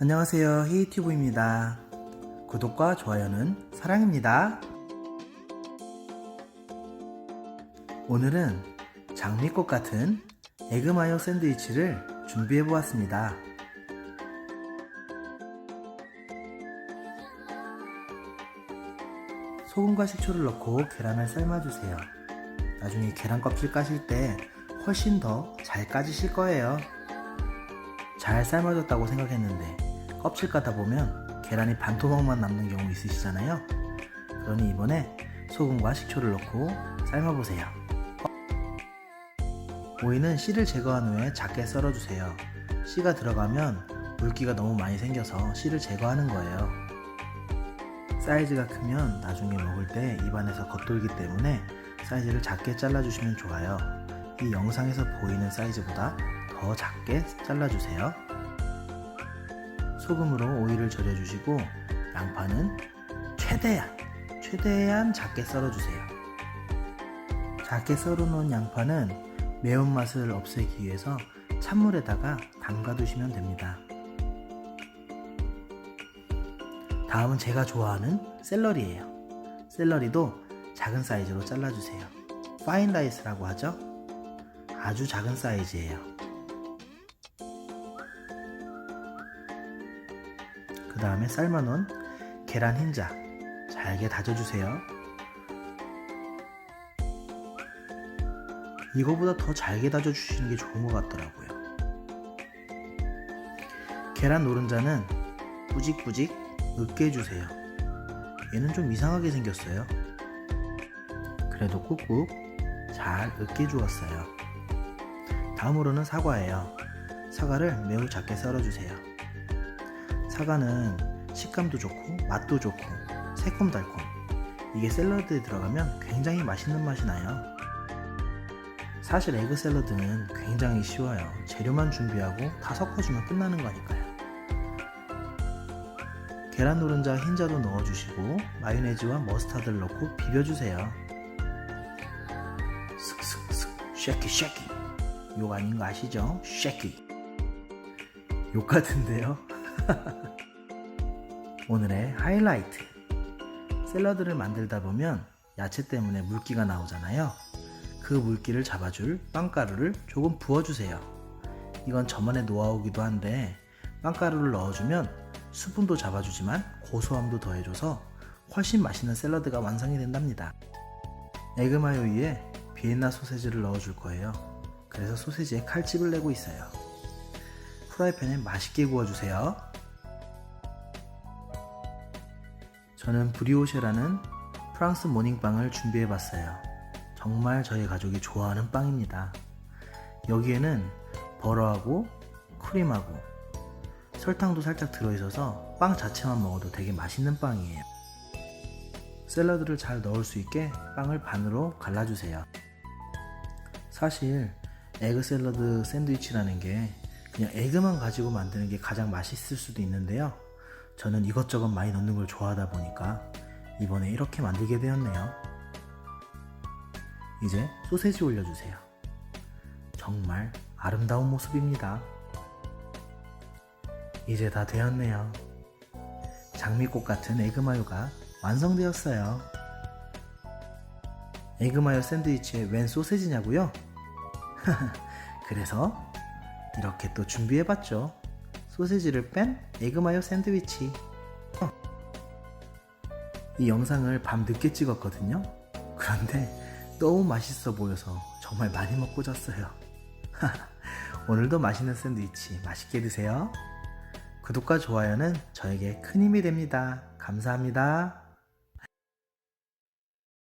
안녕하세요. 헤이튜브입니다. 구독과 좋아요는 사랑입니다. 오늘은 장미꽃 같은 에그마요 샌드위치를 준비해 보았습니다. 소금과 식초를 넣고 계란을 삶아주세요. 나중에 계란 껍질 까실 때 훨씬 더 잘 까지실 거예요. 잘 삶아졌다고 생각했는데 껍질 까다 보면 계란이 반토막만 남는 경우 있으시잖아요. 그러니 이번에 소금과 식초를 넣고 삶아보세요. 오이는 씨를 제거한 후에 작게 썰어주세요. 씨가 들어가면 물기가 너무 많이 생겨서 씨를 제거하는 거예요. 사이즈가 크면 나중에 먹을 때 입안에서 겉돌기 때문에 사이즈를 작게 잘라주시면 좋아요. 이 영상에서 보이는 사이즈보다 더 작게 잘라주세요. 소금으로 오이를 절여주시고 양파는 최대한 최대한 작게 썰어주세요. 작게 썰어놓은 양파는 매운맛을 없애기 위해서 찬물에다가 담가두시면 됩니다. 다음은 제가 좋아하는 샐러리예요. 샐러리도 작은 사이즈로 잘라주세요. 파인 라이스라고 하죠? 아주 작은 사이즈예요. 그 다음에 삶아놓은 계란 흰자 잘게 다져주세요. 이거보다 더 잘게 다져주시는 게 좋은 것 같더라고요. 계란 노른자는 뿌직뿌직 으깨 해주세요. 얘는 좀 이상하게 생겼어요. 그래도 꾹꾹 잘 으깨 주었어요. 다음으로는 사과예요. 사과를 매우 작게 썰어주세요. 사과는 식감도 좋고 맛도 좋고 새콤달콤. 이게 샐러드에 들어가면 굉장히 맛있는 맛이 나요. 사실 에그 샐러드는 굉장히 쉬워요. 재료만 준비하고 다 섞어주면 끝나는 거니까요. 계란 노른자 흰자도 넣어주시고 마요네즈와 머스타드를 넣고 비벼주세요. 슥슥슥 쉐키 쉐키 욕 아닌 거 아시죠? 쉐키 욕 같은데요? 오늘의 하이라이트 샐러드를 만들다 보면 야채 때문에 물기가 나오잖아요. 그 물기를 잡아줄 빵가루를 조금 부어주세요. 이건 저만의 노하우기도 한데 빵가루를 넣어주면 수분도 잡아주지만 고소함도 더해줘서 훨씬 맛있는 샐러드가 완성이 된답니다. 에그마요 위에 비엔나 소세지를 넣어줄 거예요. 그래서 소세지에 칼집을 내고 있어요. 프라이팬에 맛있게 구워주세요. 저는 브리오쉐라는 프랑스 모닝빵을 준비해봤어요. 정말 저희 가족이 좋아하는 빵입니다. 여기에는 버러하고 크림하고 설탕도 살짝 들어있어서 빵 자체만 먹어도 되게 맛있는 빵이에요. 샐러드를 잘 넣을 수 있게 빵을 반으로 갈라주세요. 사실 에그 샐러드 샌드위치라는 게 그냥 에그만 가지고 만드는 게 가장 맛있을 수도 있는데요. 저는 이것저것 많이 넣는 걸 좋아하다 보니까 이번에 이렇게 만들게 되었네요. 이제 소세지 올려주세요. 정말 아름다운 모습입니다. 이제 다 되었네요. 장미꽃 같은 에그마요가 완성되었어요. 에그마요 샌드위치에 웬 소세지냐고요? 그래서 이렇게 또 준비해봤죠. 소세지를 뺀 에그마요 샌드위치. 어. 이 영상을 밤 늦게 찍었거든요. 그런데 너무 맛있어 보여서 정말 많이 먹고 잤어요. 오늘도 맛있는 샌드위치 맛있게 드세요. 구독과 좋아요는 저에게 큰 힘이 됩니다. 감사합니다.